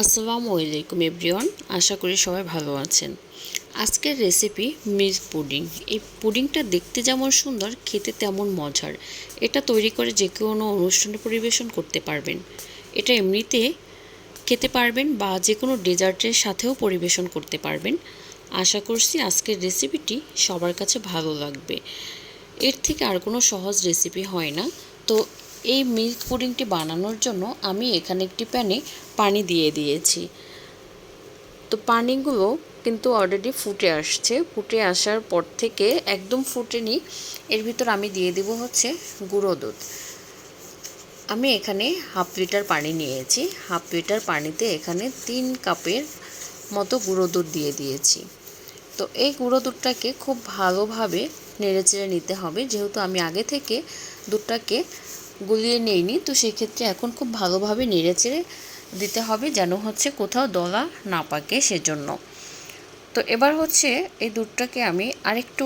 আসসালামু আলাইকুম, এভরিওয়ান। আশা করি সবাই ভালো আছেন। আজকের রেসিপি মিল্ক পুডিং। এই পুডিংটা দেখতে যেমন সুন্দর, খেতে তেমন মজার। এটা তৈরি করে যে কোনো অনুষ্ঠানে পরিবেশন করতে পারবেন। এটা এমনিতে খেতে পারবেন বা যে কোনো ডেজার্টের সাথেও পরিবেশন করতে পারবেন। আশা করছি আজকের রেসিপিটি সবার কাছে ভালো লাগবে। এর থেকে আর কোনো সহজ রেসিপি হয় না। তো এই মিল্ক পুডিংটি বানানোর জন্য আমি এখানে একটি প্যানে পানি দিয়ে দিয়েছি। তো পানিগুলো কিন্তু অলরেডি ফুটে আসছে। ফুটে আসার পর থেকে একদম ফুটেনি। এর ভিতর আমি দিয়ে দেব হচ্ছে গুঁড়ো দুধ। আমি এখানে হাফ লিটার পানি নিয়েছি। হাফ লিটার পানিতে এখানে তিন কাপের মতো গুঁড়ো দুধ দিয়ে দিয়েছি। তো এই গুঁড়ো দুধটাকে খুব ভালোভাবে নেড়েচেড়ে নিতে হবে। যেহেতু আমি আগে থেকে দুধটাকে গুলিয়ে নেইনি তো সেক্ষেত্রে এখন খুব ভালোভাবে নেড়েচেড়ে দিতে হবে যেন হচ্ছে কোথাও দলা না পাকে সেজন্য। তো এবার হচ্ছে এই দুধটাকে আমি আরেকটু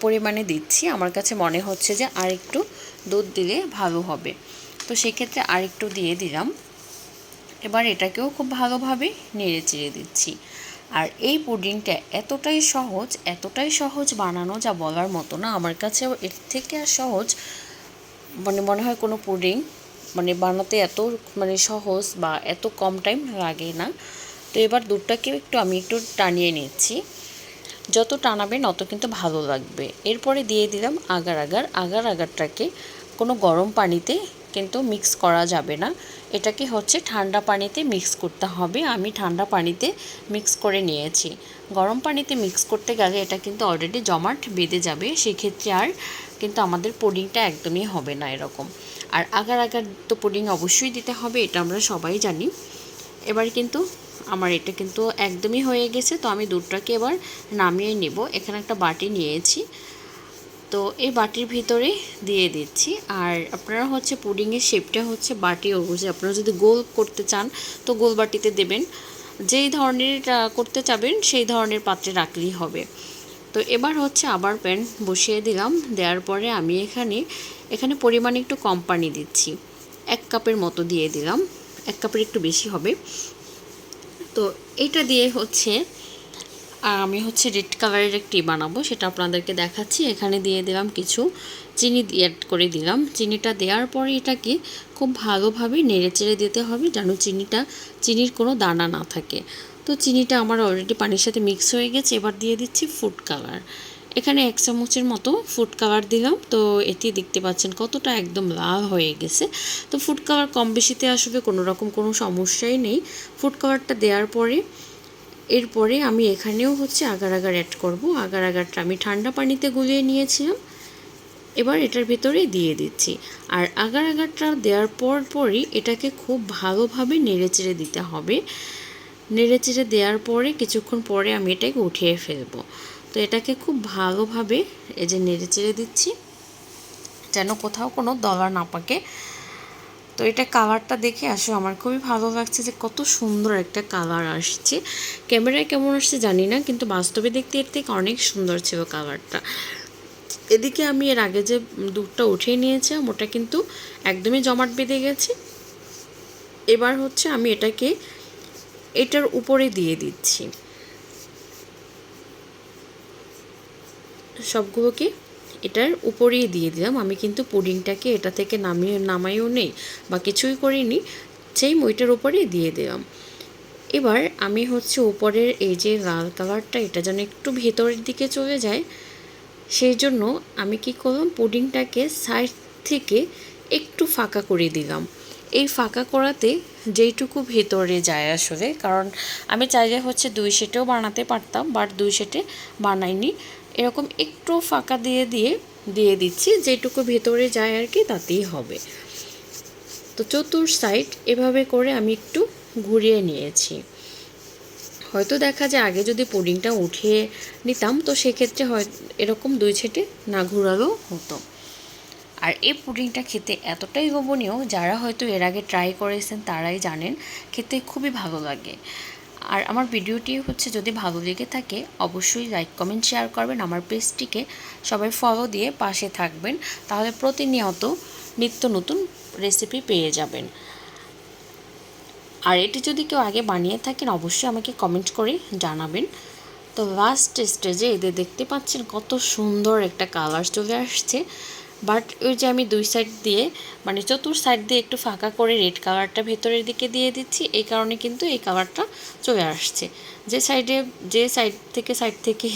পরিমাণে দিচ্ছি। আমার কাছে মনে হচ্ছে যে আরেকটু দুধ দিলে ভালো হবে। তো সেক্ষেত্রে আরেকটু দিয়ে দিলাম। এবার এটাকেও খুব ভালোভাবে নেড়ে চেড়ে দিচ্ছি। আর এই পুডিংটা এতটাই সহজ এতটাই সহজ বানানো যা বলার মতো না, আমার কাছে এর থেকে আর সহজ মানে মনে হয় কোনো পুডিং মানে বানাতে এত মানে সহজ বা এত কম টাইম লাগে না। তো এবার দুধটাকেও একটু আমি একটু টানিয়ে নিচ্ছি। যত টানাবেন অত কিন্তু ভালো লাগবে। এরপরে দিয়ে দিলাম আগার আগার। আগার আগারটাকে কোনো গরম পানিতে কিন্তু মিক্স করা যাবে না। এটাকে হচ্ছে ঠান্ডা পানিতে মিক্স করতে হবে। আমি ঠান্ডা পানিতে মিক্স করে নিয়েছি। গরম পানিতে মিক্স করতে গেলে এটা কিন্তু অলরেডি জমাট বেঁধে যাবে। সেক্ষেত্রে আর কিন্তু আমাদের পুডিংটা একদমই হবে না এরকম। আর আগার আগার তো পুডিং অবশ্যই দিতে হবে, এটা আমরা সবাই জানি। এবার কিন্তু আমার এটা কিন্তু একদমই হয়ে গেছে, তো আমি দুধটাকে এবার নামিয়ে নেব। এখানে একটা বাটি নিয়েছি। তো এই বাটির ভিতরে দিয়ে দিচ্ছি। আর আপনারা হচ্ছে পুডিংয়ের শেপটা হচ্ছে বাটি অনুযায়ী, আপনারা যদি গোল করতে চান, তো গোল বাটিতে দেবেন। যেই ধরনের করতে চাবেন, সেই ধরনের পাত্রে রাখলেই হবে। তো এবার হচ্ছে আবার প্যান বসিয়ে দিলাম। দেওয়ার পরে আমি এখানে এখানে পরিমাণে একটু কম পানি দিচ্ছি। এক কাপের মতো দিয়ে দিলাম। এক কাপের একটু বেশি হবে। তো এটা দিয়ে হচ্ছে আমি হচ্ছে রেড কালারের একটি বানাবো, সেটা আপনাদেরকে দেখাচ্ছি। এখানে দিয়ে দিলাম কিছু চিনি অ্যাড করে দিলাম। চিনিটা দেওয়ার পরে এটাকে খুব ভালোভাবে নেড়ে চেড়ে দিতে হবে, যেন চিনিটা, চিনির কোনো দানা না থাকে। তো চিনিটা আমার অলরেডি পানির সাথে মিক্স হয়ে গেছে। এবার দিয়ে দিচ্ছি ফুড কালার এখানে এক চামচের মতো ফুড কালার দিলাম। তো এটি দেখতে পাচ্ছেন কতটা একদম লাল হয়ে গেছে। তো ফুড কালার কম বেশিতে আসলে কোনো রকম কোনো সমস্যাই নেই। ফুড কালারটা দেওয়ার পরে, এরপরে আমি এখানেও হচ্ছে আগার আগার অ্যাড করব। আগার আগারটা আমি ঠান্ডা পানিতে গুলিয়ে নিয়েছিলাম। এবার এটার ভিতরে দিয়ে দিচ্ছি। আর আগার আগারটা দেওয়ার পর পরই এটাকে খুব ভালোভাবে নেড়ে চেড়ে দিতে হবে। নেড়েচেড়ে দেওয়ার পরে কিছুক্ষণ পরে আমি এটাকে উঠিয়ে ফেলব। তো এটাকে খুব ভালোভাবে এই যে নেড়ে চেড়ে দিচ্ছি, যেন কোথাও কোনো দলা না পাকে। তো এটা কালারটা দেখে আসলে আমার খুবই ভালো লাগছে যে কত সুন্দর একটা কালার আসছে। ক্যামেরায় কেমন আসছে জানি না, কিন্তু বাস্তবে দেখতে এর থেকে অনেক সুন্দর ছিল কালারটা। এদিকে আমি এর আগে যে দুধটা উঠিয়ে নিয়েছিলাম, ওটা কিন্তু একদমই জমাট বেঁধে গেছে। এবার হচ্ছে আমি এটাকে এটার উপরে দিয়ে দিচ্ছি। সবগুলোকে এটার উপরেই দিয়ে দিলাম। আমি কিন্তু পুডিংটাকে এটা থেকে নামিয়ে, নামাইও নেই বা কিছুই করিনি সেই মইটার উপরেই দিয়ে দিলাম। এবার আমি হচ্ছে উপরের এই যে লাল কালারটা, এটা যেন একটু ভেতরের দিকে চলে যায়, সেই জন্য আমি কি করলাম, পুডিংটাকে সাইড থেকে একটু ফাঁকা করে দিলাম। এই ফাঁকা করাতে যেইটুকু ভেতরে যায় আসলে, কারণ আমি চাইলে হচ্ছে দুই সেটেও বানাতে পারতাম বাট দুই সেটে বানাইনি। এরকম একটু ফাঁকা দিয়ে দিয়ে দিয়ে দিচ্ছি, যেটুকু ভেতরে যায় আর কি তাতেই হবে। তো চতুর সাইড এভাবে করে আমি একটু ঘুরিয়ে নিয়েছি। হয়তো দেখা যায় আগে যদি পুডিংটা উঠিয়ে নিতাম, তো সেক্ষেত্রে হয়, এরকম দুই ছেটে না ঘুরালেও হতো। আর এই পুডিংটা খেতে এতটাই গোপনীয় যারা হয়তো এর আগে ট্রাই করেছেন তারাই জানেন, খেতে খুবই ভালো লাগে। আর আমার ভিডিওটি হচ্ছে যদি ভালো লেগে থাকে, অবশ্যই লাইক কমেন্ট শেয়ার করবেন। আমার পেজটিকে সবাই ফলো দিয়ে পাশে থাকবেন, তাহলে প্রতিনিয়ত নিত্য নতুন রেসিপি পেয়ে যাবেন। আর এটি যদি কেউ আগে বানিয়ে থাকেন, অবশ্যই আমাকে কমেন্ট করে জানাবেন। তো লাস্ট স্টেজে এদের দেখতে পাচ্ছেন কত সুন্দর একটা কালার চলে আসছে। বাট ওই যে আমি দুই সাইড দিয়ে মানে চতুর সাইড দিয়ে একটু ফাঁকা করে রেড কালারটা ভেতরের দিকে দিয়ে দিচ্ছি, এই কারণে কিন্তু এই কালারটা চলে আসছে। যে সাইডে যে সাইড থেকে সাইড থেকে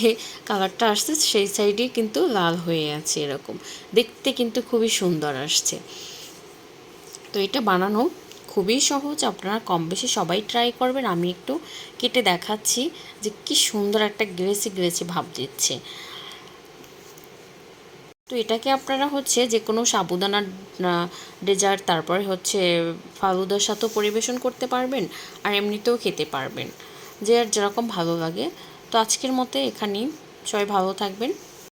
কালারটা আসছে, সেই সাইডে কিন্তু লাল হয়ে আছে এরকম। দেখতে কিন্তু খুবই সুন্দর আসছে। তো এটা বানানো খুবই সহজ, আপনারা কম বেশি সবাই ট্রাই করবেন। আমি একটু কেটে দেখাচ্ছি যে কি সুন্দর একটা গ্রেসি গ্রেসি ভাব দিচ্ছে। তো এটাকে আপনারা হচ্ছে যে কোনো সাবুদানার ডেজার্ট তারপরে হচ্ছে ফালুদার সাথেও পরিবেশন করতে পারবেন আর এমনিতেও খেতে পারবেন। যে আর যেরকম ভালো লাগে। তো আজকের মতে এখানেই। সবাই ভালো থাকবেন।